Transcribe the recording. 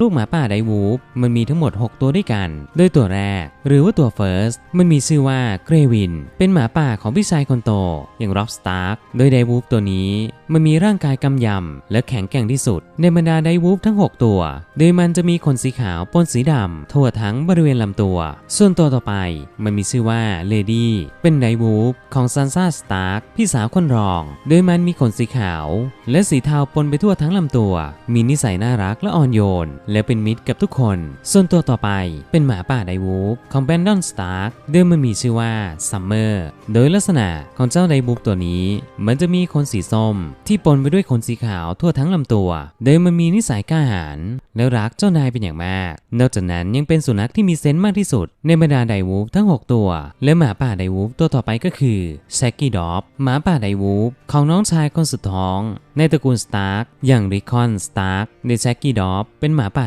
ลูกหมาป่าไดวูฟมันมีทั้งหมด 6 ตัวด้วยกัน โดยตัวแรก หรือว่าตัวเฟิร์สมันมีชื่อว่าเกรวิน เป็นหมาป่าของพี่ชายคนโตอย่างร็อบสตาร์กโดยไดวูฟตัวนี้ มันมีร่างกายกำยำ และแข็งแกร่งที่สุด ในบรรดาไดวูฟทั้ง 6 ตัว โดยมันจะมีขนสีขาวปนสีดำทั่วทั้งบริเวณลำตัว ส่วนตัวต่อไป มันมีชื่อว่าเลดี้เป็นไดวูฟของซันซ่าสตาร์กพี่สาวคนรอง โดยมันมีขนสีขาว และสีเทาปนไปทั่วทั้งลำตัว มีนิสัยน่ารักและอ่อนโยน และเป็นมิตรกับทุกคน ส่วนตัวต่อไปเป็นหมาป่าไดวูฟของแบนดอนสตาร์กเดิมมันมีชื่อว่าซัมเมอร์โดยลักษณะของเจ้าไดวูฟตัวนี้ มันจะมีขนสีส้มที่ปนไปด้วยขนสีขาวทั่วทั้งลำตัว โดยมันมีนิสัยกล้าหาญและรักเจ้านายเป็นอย่างมาก นอกจากนั้นยังเป็นสุนัขที่มีเซนต์มากที่สุด ในบรรดาไดวูฟทั้ง 6 ตัว และหมาป่าไดวูฟตัวต่อไปก็คือแซกกี้ดอฟหมาป่าไดวูฟของน้องชายคนสุดท้อง ในตระกูลสตาร์กอย่างริคอนสตาร์กในแซกกี้ดอฟเป็นหมาป่า